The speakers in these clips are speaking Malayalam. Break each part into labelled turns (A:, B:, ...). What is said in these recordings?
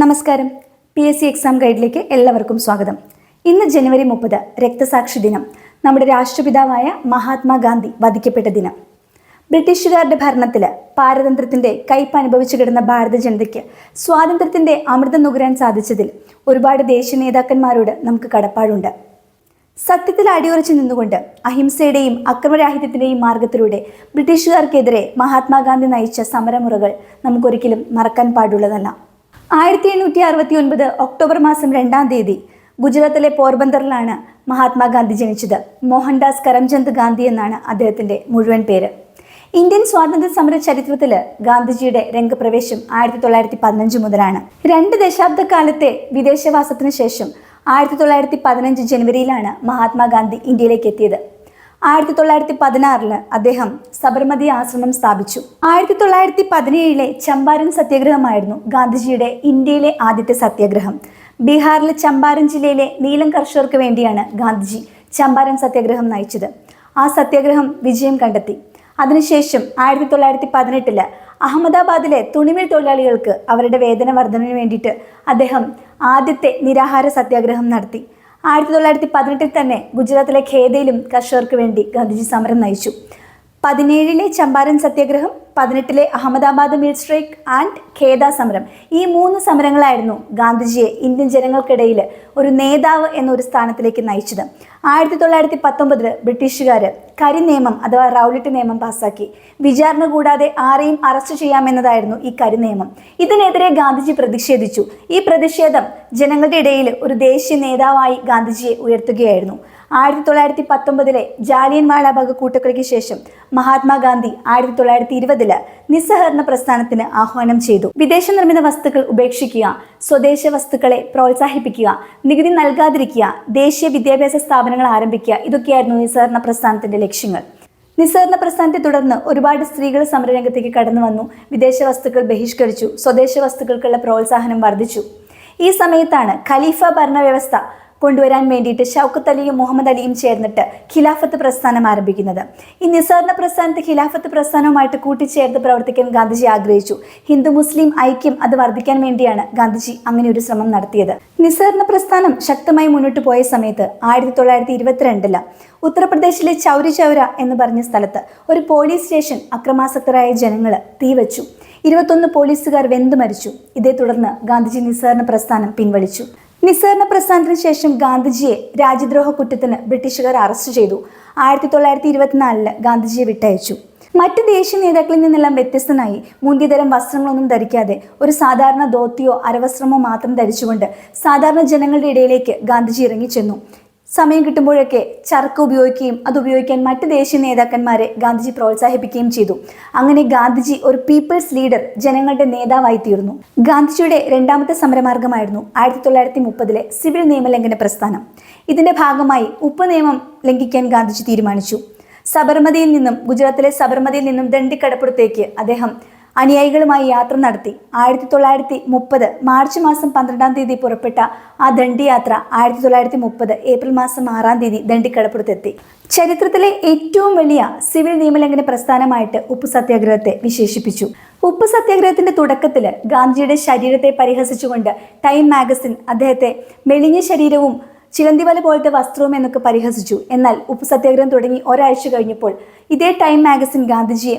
A: നമസ്കാരം. പി എസ് സി എക്സാം ഗൈഡിലേക്ക് എല്ലാവർക്കും സ്വാഗതം. ഇന്ന് ജനുവരി മുപ്പത് രക്തസാക്ഷി ദിനം. നമ്മുടെ രാഷ്ട്രപിതാവായ മഹാത്മാഗാന്ധി വധിക്കപ്പെട്ട ദിനം. ബ്രിട്ടീഷുകാരുടെ ഭരണത്തിൽ പാരതന്ത്രത്തിന്റെ കയ്പ് അനുഭവിച്ചു കിടന്ന ഭാരത ജനതയ്ക്ക് സ്വാതന്ത്ര്യത്തിന്റെ അമൃതം നുകരാൻ സാധിച്ചതിൽ ഒരുപാട് ദേശീയ നേതാക്കന്മാരോട് നമുക്ക് കടപ്പാടുണ്ട്. സത്യത്തിൽ അടിയുറച്ചു നിന്നുകൊണ്ട് അഹിംസയുടെയും അക്രമരാഹിത്യത്തിന്റെയും മാർഗത്തിലൂടെ ബ്രിട്ടീഷുകാർക്കെതിരെ മഹാത്മാഗാന്ധി നയിച്ച സമരമുറകൾ നമുക്കൊരിക്കലും മറക്കാൻ പാടുള്ളതല്ല. ആയിരത്തി എണ്ണൂറ്റി അറുപത്തി ഒൻപത് ഒക്ടോബർ മാസം രണ്ടാം തീയതി ഗുജറാത്തിലെ പോർബന്തറിലാണ് മഹാത്മാഗാന്ധി ജനിച്ചത്. മോഹൻദാസ് കരംചന്ദ് ഗാന്ധി എന്നാണ് അദ്ദേഹത്തിന്റെ മുഴുവൻ പേര്. ഇന്ത്യൻ സ്വാതന്ത്ര്യ സമര ചരിത്രത്തിൽ ഗാന്ധിജിയുടെ രംഗപ്രവേശം ആയിരത്തി തൊള്ളായിരത്തി പതിനഞ്ച് മുതലാണ്. രണ്ട് ദശാബ്ദക്കാലത്തെ വിദേശവാസത്തിന് ശേഷം ആയിരത്തി തൊള്ളായിരത്തി പതിനഞ്ച് ജനുവരിയിലാണ് മഹാത്മാഗാന്ധി ഇന്ത്യയിലേക്ക് എത്തിയത്. ആയിരത്തി തൊള്ളായിരത്തി പതിനാറിൽ അദ്ദേഹം സബർമതി ആശ്രമം സ്ഥാപിച്ചു. ആയിരത്തി തൊള്ളായിരത്തി പതിനേഴിലെ ചമ്പാരൻ സത്യാഗ്രഹമായിരുന്നു ഗാന്ധിജിയുടെ ഇന്ത്യയിലെ ആദ്യത്തെ സത്യാഗ്രഹം. ബീഹാറിലെ ചമ്പാരൻ ജില്ലയിലെ നീലം കർഷകർക്ക് വേണ്ടിയാണ് ഗാന്ധിജി ചമ്പാരൻ സത്യാഗ്രഹം നയിച്ചത്. ആ സത്യാഗ്രഹം വിജയം കണ്ടെത്തി. അതിനുശേഷം ആയിരത്തി തൊള്ളായിരത്തി പതിനെട്ടിൽ അഹമ്മദാബാദിലെ തുണിമിൽ തൊഴിലാളികൾക്ക് അവരുടെ വേതന വർധനവിന് വേണ്ടിയിട്ട് അദ്ദേഹം ആദ്യത്തെ നിരാഹാര സത്യാഗ്രഹം നടത്തി. ആയിരത്തി തൊള്ളായിരത്തി പതിനെട്ടിൽ തന്നെ ഗുജറാത്തിലെ ഖേദയിലും കർഷകർക്ക് വേണ്ടി ഗാന്ധിജി സമരം നയിച്ചു. പതിനേഴിലെ ചമ്പാരൻ സത്യാഗ്രഹം പതിനെട്ടിലെ Ahmedabad mill strike and Kheda സമരം. ഈ മൂന്ന് സമരങ്ങളായിരുന്നു ഗാന്ധിജിയെ ഇന്ത്യൻ ജനങ്ങൾക്കിടയിൽ ഒരു നേതാവ് എന്നൊരു സ്ഥാനത്തിലേക്ക് നയിച്ചത്. ആയിരത്തി തൊള്ളായിരത്തി പത്തൊമ്പതിൽ ബ്രിട്ടീഷുകാർ കരി നിയമം അഥവാ റൗലറ്റ് നിയമം പാസാക്കി. വിചാരണ കൂടാതെ ആരെയും അറസ്റ്റ് ചെയ്യാമെന്നതായിരുന്നു ഈ കരി നിയമം. ഇതിനെതിരെ ഗാന്ധിജി പ്രതിഷേധിച്ചു. ഈ പ്രതിഷേധം ജനങ്ങളുടെ ഇടയിൽ ഒരു ദേശീയ നേതാവായി ഗാന്ധിജിയെ ഉയർത്തുകയായിരുന്നു. ആയിരത്തി തൊള്ളായിരത്തി പത്തൊമ്പതിലെ ജാലിയൻ വാലാബാഗ് കൂട്ടക്കൊലയ്ക്ക് ശേഷം മഹാത്മാഗാന്ധി ആയിരത്തി തൊള്ളായിരത്തി ഇരുപതിൽ നിസ്സഹകരണ പ്രസ്ഥാനത്തിന് ആഹ്വാനം ചെയ്തു. വിദേശ നിർമ്മിത വസ്തുക്കൾ ഉപേക്ഷിക്കുക സ്വദേശ വസ്തുക്കളെ പ്രോത്സാഹിപ്പിക്കുക നികുതി നൽകാതിരിക്കുക ദേശീയ വിദ്യാഭ്യാസ സ്ഥാപനങ്ങൾ ആരംഭിക്കുക ഇതൊക്കെയായിരുന്നു നിസ്സഹകരണ പ്രസ്ഥാനത്തിന്റെ ലക്ഷ്യങ്ങൾ. നിസ്സഹരണ പ്രസ്ഥാനത്തെ തുടർന്ന് ഒരുപാട് സ്ത്രീകൾ സമരരംഗത്തേക്ക് കടന്നു വന്നു വിദേശ വസ്തുക്കൾ ബഹിഷ്കരിച്ചു സ്വദേശ വസ്തുക്കൾക്കുള്ള പ്രോത്സാഹനം വർദ്ധിച്ചു. ഈ സമയത്താണ് ഖലീഫ ഭരണവ്യവസ്ഥ കൊണ്ടുവരാൻ വേണ്ടിയിട്ട് ഷൗക്കത്ത് അലിയും മുഹമ്മദ് അലിയും ചേർന്നിട്ട് ഖിലാഫത്ത് പ്രസ്ഥാനം ആരംഭിക്കുന്നത്. ഈ നിസ്സാരണ പ്രസ്ഥാനത്തെ ഖിലാഫത്ത് പ്രസ്ഥാനവുമായിട്ട് കൂട്ടിച്ചേർത്ത് പ്രവർത്തിക്കാൻ ഗാന്ധിജി ആഗ്രഹിച്ചു. ഹിന്ദു മുസ്ലിം ഐക്യം അത് വർദ്ധിക്കാൻ വേണ്ടിയാണ് ഗാന്ധിജി അങ്ങനെ ഒരു ശ്രമം നടത്തിയത്. നിസ്സാരണ പ്രസ്ഥാനം ശക്തമായി മുന്നോട്ട് പോയ സമയത്ത് ആയിരത്തി തൊള്ളായിരത്തി ഇരുപത്തിരണ്ടിൽ ഉത്തർപ്രദേശിലെ ചൗരി ചൗര എന്ന് പറഞ്ഞ സ്ഥലത്ത് ഒരു പോലീസ് സ്റ്റേഷൻ അക്രമാസക്തരായ ജനങ്ങൾ തീവച്ചു. ഇരുപത്തൊന്ന് പോലീസുകാർ വെന്തു മരിച്ചു. ഇതേ തുടർന്ന് ഗാന്ധിജി നിസ്സാരണ പ്രസ്ഥാനം പിൻവലിച്ചു. നിസ്സഹരണ പ്രസ്ഥാനത്തിന് ശേഷം ഗാന്ധിജിയെ രാജ്യദ്രോഹ കുറ്റത്തിന് ബ്രിട്ടീഷുകാർ അറസ്റ്റ് ചെയ്തു. ആയിരത്തി തൊള്ളായിരത്തി ഇരുപത്തിനാലിൽ ഗാന്ധിജിയെ വിട്ടയച്ചു. മറ്റ് ദേശീയ നേതാക്കളിൽ നിന്നെല്ലാം വ്യത്യസ്തനായി മുന്തിയതരം വസ്ത്രങ്ങളൊന്നും ധരിക്കാതെ ഒരു സാധാരണ ധോത്തിയോ അരവസ്ത്രമോ മാത്രം ധരിച്ചുകൊണ്ട് സാധാരണ ജനങ്ങളുടെ ഇടയിലേക്ക് ഗാന്ധിജി ഇറങ്ങിച്ചെന്നു. സമയം കിട്ടുമ്പോഴൊക്കെ ചർക്ക ഉപയോഗിക്കുകയും അത് ഉപയോഗിക്കാൻ മറ്റ് ദേശീയ നേതാക്കന്മാരെ ഗാന്ധിജി പ്രോത്സാഹിപ്പിക്കുകയും ചെയ്തു. അങ്ങനെ ഗാന്ധിജി ഒരു പീപ്പിൾസ് ലീഡർ ജനങ്ങളുടെ നേതാവായി തീർന്നു. ഗാന്ധിജിയുടെ രണ്ടാമത്തെ സമരമാർഗമായിരുന്നു ആയിരത്തി തൊള്ളായിരത്തി മുപ്പതിലെ സിവിൽ നിയമലംഘന പ്രസ്ഥാനം. ഇതിന്റെ ഭാഗമായി ഉപ്പ് നിയമം ലംഘിക്കാൻ ഗാന്ധിജി തീരുമാനിച്ചു. സബർമതിയിൽ നിന്നും ഗുജറാത്തിലെ സബർമതിയിൽ നിന്നും ദണ്ഡിക്കടപ്പുറത്തേക്ക് അദ്ദേഹം അനുയായികളുമായി യാത്ര നടത്തി. ആയിരത്തി തൊള്ളായിരത്തി മുപ്പത് മാർച്ച് മാസം പന്ത്രണ്ടാം തീയതി പുറപ്പെട്ട ആ ദണ്ഡിയാത്ര ആയിരത്തി തൊള്ളായിരത്തി മുപ്പത് ഏപ്രിൽ മാസം ആറാം തീയതി ദണ്ഡിക്കടപ്പുറത്തെത്തി. ചരിത്രത്തിലെ ഏറ്റവും വലിയ സിവിൽ നിയമലംഘന പ്രസ്ഥാനമായിട്ട് ഉപ്പു സത്യാഗ്രഹത്തെ വിശേഷിപ്പിച്ചു. ഉപ്പു സത്യാഗ്രഹത്തിന്റെ തുടക്കത്തിൽ ഗാന്ധിയുടെ ശരീരത്തെ പരിഹസിച്ചുകൊണ്ട് ടൈം മാഗസിൻ അദ്ദേഹത്തെ മെലിഞ്ഞ ശരീരവും ചിലന്തിവല പോലത്തെ വസ്ത്രവും എന്നൊക്കെ പരിഹസിച്ചു. എന്നാൽ ഉപ്പു സത്യാഗ്രഹം തുടങ്ങി ഒരാഴ്ച കഴിഞ്ഞപ്പോൾ ഇതേ ടൈം മാഗസിൻ ഗാന്ധിജിയെ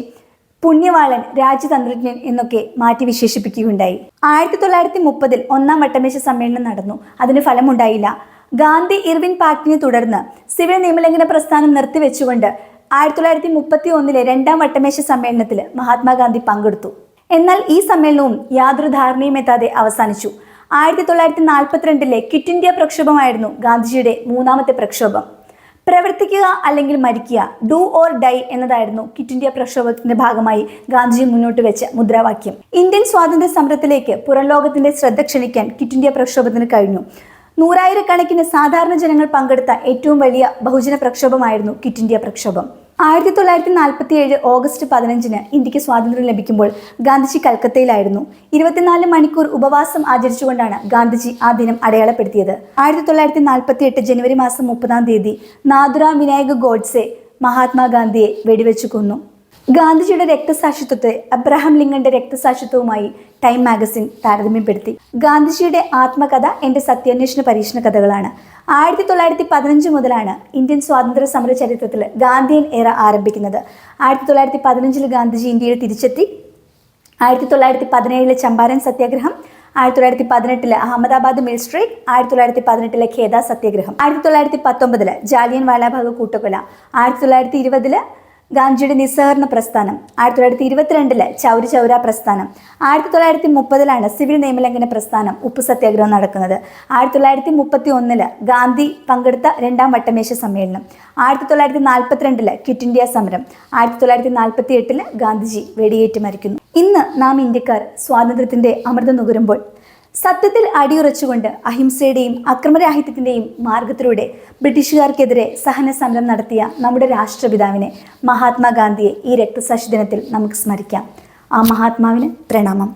A: പുണ്യവാളൻ രാജ്യതന്ത്രജ്ഞൻ എന്നൊക്കെ മാറ്റി വിശേഷിപ്പിക്കുകയുണ്ടായി. ആയിരത്തി തൊള്ളായിരത്തി മുപ്പതിൽ ഒന്നാം വട്ടമേശ സമ്മേളനം നടന്നു. അതിന് ഫലമുണ്ടായില്ല. ഗാന്ധി ഇർവിൻ പാക്ടിനെ തുടർന്ന് സിവിൽ നിയമലംഘന പ്രസ്ഥാനം നിർത്തിവെച്ചുകൊണ്ട് ആയിരത്തി തൊള്ളായിരത്തി മുപ്പത്തി ഒന്നിലെ രണ്ടാം വട്ടമേശ സമ്മേളനത്തിൽ മഹാത്മാഗാന്ധി പങ്കെടുത്തു. എന്നാൽ ഈ സമ്മേളനവും യാതൊരു ധാരണയും എത്താതെ അവസാനിച്ചു. ആയിരത്തി തൊള്ളായിരത്തി നാൽപ്പത്തിരണ്ടിലെ ക്വിറ്റ് ഇന്ത്യ പ്രക്ഷോഭമായിരുന്നു ഗാന്ധിജിയുടെ മൂന്നാമത്തെ പ്രക്ഷോഭം. പ്രവർത്തിക്കുക അല്ലെങ്കിൽ മരിക്കുക ഡു ഓർ ഡൈ എന്നതായിരുന്നു കിറ്റ് ഇന്ത്യ പ്രക്ഷോഭത്തിന്റെ ഭാഗമായി ഗാന്ധിജി മുന്നോട്ട് വെച്ച മുദ്രാവാക്യം. ഇന്ത്യൻ സ്വാതന്ത്ര്യ സമരത്തിലേക്ക് പുറം ലോകത്തിന്റെ ശ്രദ്ധ ക്ഷണിക്കാൻ കിറ്റ് ഇന്ത്യ പ്രക്ഷോഭത്തിന് കഴിഞ്ഞു. നൂറായിരക്കണക്കിന് സാധാരണ ജനങ്ങൾ പങ്കെടുത്ത ഏറ്റവും വലിയ ബഹുജന പ്രക്ഷോഭമായിരുന്നു കിറ്റ് ഇന്ത്യ പ്രക്ഷോഭം. ആയിരത്തി തൊള്ളായിരത്തി നാൽപ്പത്തി ഏഴ് ഓഗസ്റ്റ് പതിനഞ്ചിന് ഇന്ത്യയ്ക്ക് സ്വാതന്ത്ര്യം ലഭിക്കുമ്പോൾ ഗാന്ധിജി കൽക്കത്തയിലായിരുന്നു. ഇരുപത്തിനാല് മണിക്കൂർ ഉപവാസം ആചരിച്ചുകൊണ്ടാണ് ഗാന്ധിജി ആ ദിനം അടയാളപ്പെടുത്തിയത്. ആയിരത്തി തൊള്ളായിരത്തി നാൽപ്പത്തി എട്ട് ജനുവരി മാസം മുപ്പതാം തീയതി നാദുറ വിനായക ഗോഡ്സെ മഹാത്മാഗാന്ധിയെ വെടിവെച്ചു കൊന്നു. ഗാന്ധിജിയുടെ രക്തസാക്ഷിത്വത്തെ അബ്രഹാം ലിങ്കന്റെ രക്തസാക്ഷിത്വവുമായി ടൈം മാഗസിൻ താരതമ്യപ്പെടുത്തി. ഗാന്ധിജിയുടെ ആത്മകഥ എന്റെ സത്യാന്വേഷണ പരീക്ഷണ കഥകളാണ്. ആയിരത്തി തൊള്ളായിരത്തി പതിനഞ്ച് മുതലാണ് ഇന്ത്യൻ സ്വാതന്ത്ര്യ സമര ചരിത്രത്തിൽ ഗാന്ധിയൻ എറ ആരംഭിക്കുന്നത്. ആയിരത്തി തൊള്ളായിരത്തി പതിനഞ്ചിൽ ഗാന്ധിജി ഇന്ത്യയിൽ തിരിച്ചെത്തി. ആയിരത്തി തൊള്ളായിരത്തി പതിനേഴിലെ ചമ്പാരൻ സത്യാഗ്രഹം. ആയിരത്തി തൊള്ളായിരത്തി പതിനെട്ടിലെ അഹമ്മദാബാദ് മിൽ സ്ട്രൈക്ക്. ആയിരത്തി തൊള്ളായിരത്തി പതിനെട്ടിലെ ഖേദ സത്യാഗ്രഹം. ആയിരത്തി തൊള്ളായിരത്തി പത്തൊമ്പതിൽ ജാലിയൻ വാലാബാഗ് കൂട്ടക്കൊല ആയിരത്തി തൊള്ളായിരത്തി ഇരുപതിൽ ഗാന്ധിജിയുടെ നിസ്സഹകരണ പ്രസ്ഥാനം ആയിരത്തി തൊള്ളായിരത്തി ഇരുപത്തിരണ്ടിൽ ചൗരി ചൗര പ്രസ്ഥാനം ആയിരത്തി തൊള്ളായിരത്തി മുപ്പതിലാണ് സിവിൽ നിയമലംഘന പ്രസ്ഥാനം ഉപ്പ് സത്യാഗ്രഹം നടക്കുന്നത്. ആയിരത്തി തൊള്ളായിരത്തി മുപ്പത്തി ഒന്നിൽ ഗാന്ധി പങ്കെടുത്ത രണ്ടാം വട്ടമേശ സമ്മേളനം ആയിരത്തി തൊള്ളായിരത്തി നാൽപ്പത്തിരണ്ടിൽ ക്വിറ്റ് ഇന്ത്യ സമരം ആയിരത്തി തൊള്ളായിരത്തി നാൽപ്പത്തി എട്ടിൽ ഗാന്ധിജി വെടിയേറ്റ് മരിക്കുന്നു. ഇന്ന് നാം ഇന്ത്യക്കാർ സ്വാതന്ത്ര്യത്തിന്റെ അമൃതം നുകരുമ്പോൾ സത്യത്തിൽ അടിയുറച്ചുകൊണ്ട് അഹിംസയുടെയും അക്രമരാഹിത്യത്തിന്റെയും മാർഗത്തിലൂടെ ബ്രിട്ടീഷുകാർക്കെതിരെ സഹന സമരം നടത്തിയ നമ്മുടെ രാഷ്ട്രപിതാവിനെ മഹാത്മാഗാന്ധിയെ ഈ രക്തസാക്ഷി ദിനത്തിൽ നമുക്ക് സ്മരിക്കാം. ആ മഹാത്മാവിന് പ്രണാമം.